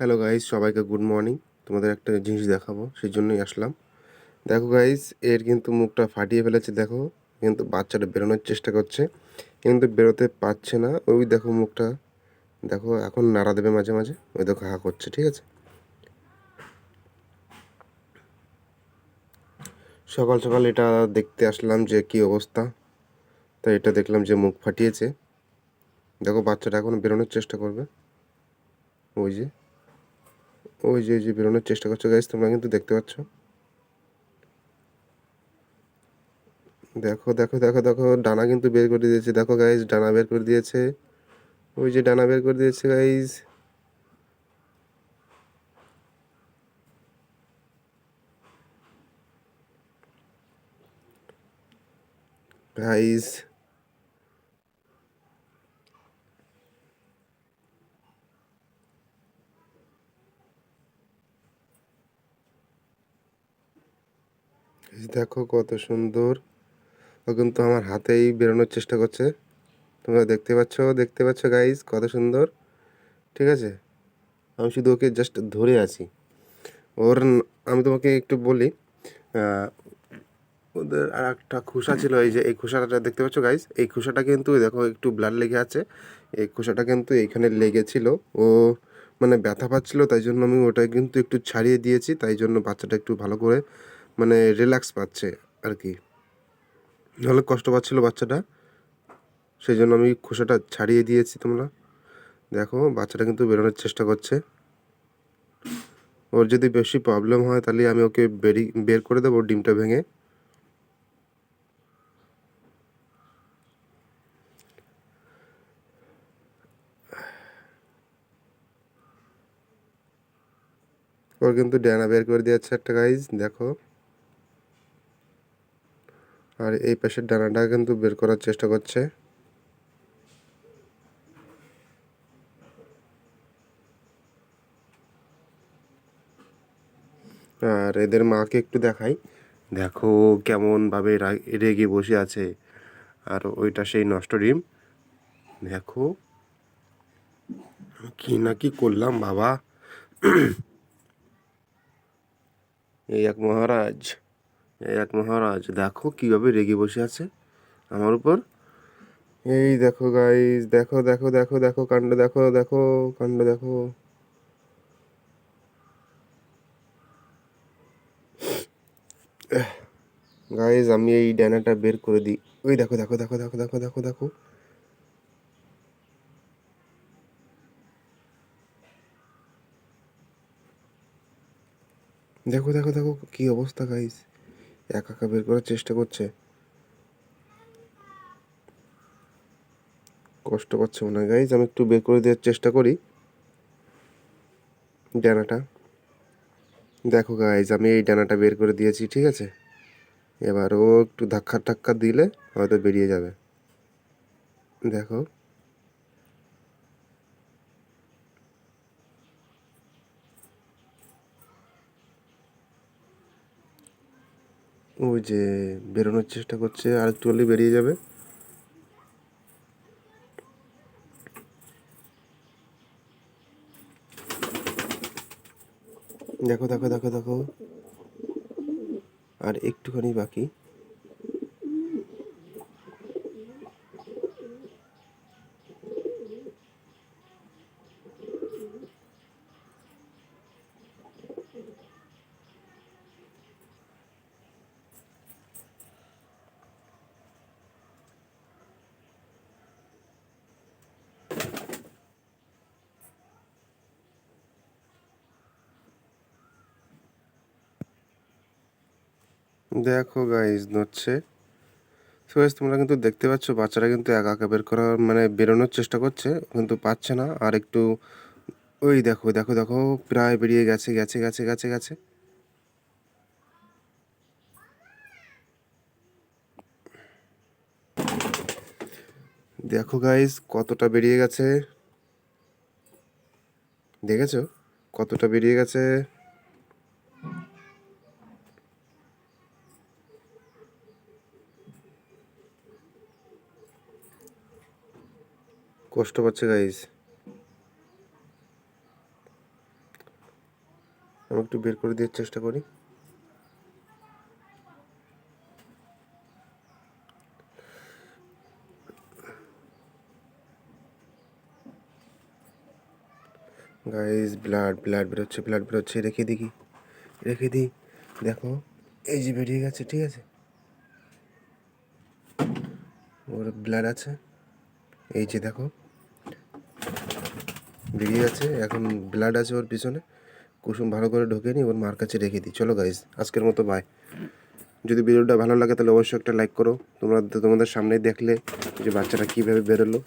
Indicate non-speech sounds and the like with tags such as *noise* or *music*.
Hello guys সবাইকে good morning তোমাদের একটা জিনিস দেখাবো সেই জন্যই আসলাম। দেখো গাইস এর কিন্তু মুখটা ফাটিয়ে ফেলেছে, দেখো। কিন্তু বাচ্চাটা বেরোনোর চেষ্টা করছে, কিন্তু বেরোতে পারছে না। ওই দেখো মুখটা। দেখো, এখন নাড়া দেবে মাঝে মাঝে। ওই দেখো, হা করছে, ঠিক আছে? সকাল সকাল এটা দেখতে আসলাম যে কি অবস্থা। তাই এটা দেখলাম যে মুখ ফাটিয়েছে। দেখো, বাচ্চাটা এখন বেরোনোর চেষ্টা করবে। ওই যে। ওই যে যে বেরোনোর চেষ্টা করছ গাইজ তোমরা কিন্তু দেখতে পাচ্ছ। দেখো দেখো দেখো দেখো, ডানা কিন্তু বের করে দিয়েছে। দেখো গাইজ ডানা বের করে দিয়েছে। ওই যে ডানা বের করে দিয়েছে গাইজ গাইজ দেখো কত সুন্দর। ও কিন্তু আমার হাতেই বেরোনোর চেষ্টা করছে। তোমরা দেখতে পাচ্ছ দেখতে পাচ্ছ গাইজ কত সুন্দর। ঠিক আছে? আমি শুধু ওকে জাস্ট ধরে আছি। ওর আমি তোমাকে একটু বলি ওদের আর একটা খোসা ছিল, এই যে এই খোসাটা দেখতে পাচ্ছ গাইজ এই খোসাটা কিন্তু দেখো একটু ব্লাড লেগে আছে। এই খোসাটা কিন্তু এইখানে লেগেছিল। ও মানে ব্যথা পাচ্ছিল, তাই জন্য আমি ওটা কিন্তু একটু ছাড়িয়ে দিয়েছি, তাই জন্য বাচ্চাটা একটু ভালো করে মানে রিল্যাক্স পাচ্ছে আর কি নাহলে কষ্ট পাচ্ছিল বাচ্চাটা। সেই জন্য আমি খোসাটা ছাড়িয়ে দিয়েছি তোমরা। দেখো, বাচ্চাটা কিন্তু বেরোনোর চেষ্টা করছে। ওর যদি বেশি প্রবলেম হয় তাহলে আমি ওকে বেরি, বের করে দেবো ডিমটা ভেঙে। ওর কিন্তু ডানা বের করে দিয়েছে একটা গাইজ দেখো। আর এই পাশের ডানাটা কিন্তু বের করার চেষ্টা করছে। আর এদের মাকে একটু দেখাই। দেখো কেমনভাবে রেগে বসে আছে। আর ওইটা সেই নষ্ট ডিম। দেখো। কি না কি করলাম বাবা। *clears throat* এই এক মহারাজ। এক মহারাজ দেখো কীভাবে রেগে বসে আছে আমার উপর এই দেখো গাইস দেখো দেখো দেখো দেখো কাণ্ড দেখো দেখো কাণ্ড দেখো গাইজ আমি এই ডানাটা বের করে দিই ওই দেখো দেখো দেখো দেখো দেখো দেখো দেখো দেখো দেখো দেখো কি অবস্থা গাইজ একা একা বের করার চেষ্টা করছে। কষ্ট পাচ্ছে মনে হয়। গাইজ আমি একটু বের করে দেওয়ার চেষ্টা করি। ডানাটা। দেখো গাইজ আমি এই ডানাটা বের করে দিয়েছি, ঠিক আছে? এবার ও একটু ধাক্কা টাক্কা দিলে হয়তো বেরিয়ে যাবে। দেখো। ওই যে বেরোনোর চেষ্টা করছে, আর একটু হলেই বেরিয়ে যাবে। দেখো দেখো দেখো দেখো। আর একটুখানি বাকি। দেখো গাইজ নড়ছে সো তোমরা কিন্তু দেখতে পাচ্ছ, বাচ্চারা কিন্তু একা একা বের করার মানে বেরোনোর চেষ্টা করছে, কিন্তু পাচ্ছে না। আর একটু, ওই দেখো দেখো দেখো, প্রায় বেরিয়ে গেছে গেছে গেছে গেছে গেছে। দেখো গাইজ কতটা বেরিয়ে গেছে। দেখেছ? কতটা বেরিয়ে গেছে। কষ্ট পাচ্ছে গাইজ আমি একটু বের করে দেওয়ার চেষ্টা করি। গাইস ব্লাড ব্লাড বেরোচ্ছে ব্লাড বেরোচ্ছে। রেখে দেখি রেখে দিই। দেখো, এই যে বেরিয়ে গেছে, ঠিক আছে? ওর ব্লাড আছে। এই যে দেখো। বেরিয়ে গেছে, এখন ব্লাড আছে ওর পিছনে। কুসুম ভালো করে ঢোকে নি, ওর মার কাছে রেখে দিই। চলো গাইজ আজকের মতো বাই যদি ভিডিওটা ভালো লাগে তাহলে অবশ্যই একটা লাইক করো। তোমরা তোমাদের সামনেই দেখলে যে বাচ্চাটা কীভাবে বেরোলো।